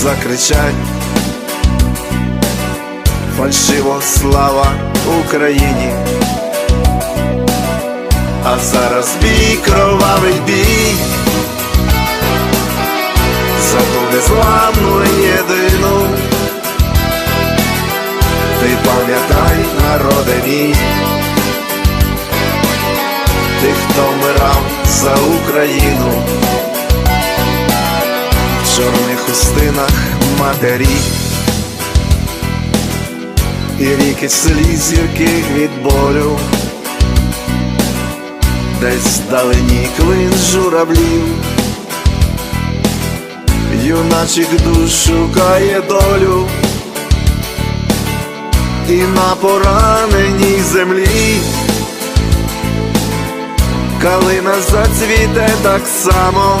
закричать, фальшиво слава Україні, а зараз бій, кровавий бій. За ту незламну єдину. Ти пам'ятай, народе мій, ти, хто вмирав за Україну, чорних хустинах матері, і ріки сліз гірких від болю, десь вдалині клин журавлів. Юначик душ шукає долю. І на пораненій землі. Калина зацвіте так само,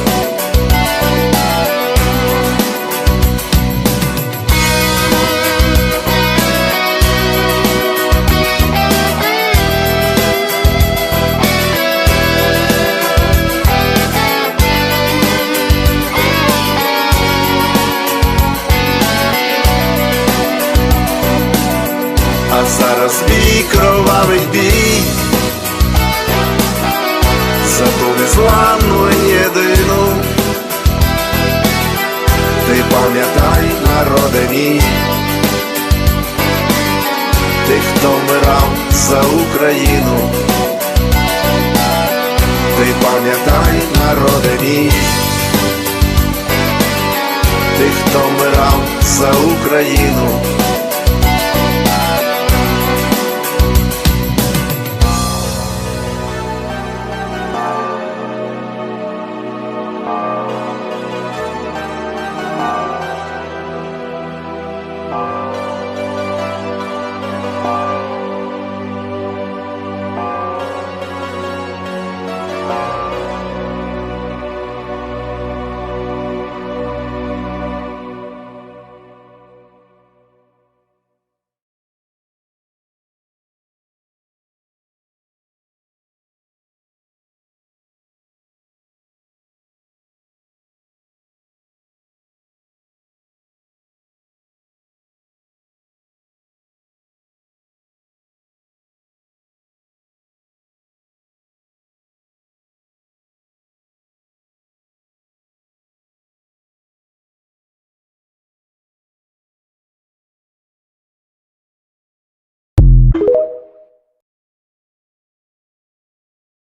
Зараз бій, кровавий бій за ту незламну єдину. Ти пам'ятай, народе мій, ти, хто вмирав за Україну. Ти пам'ятай, народе мій, ти, хто вмирав за Україну.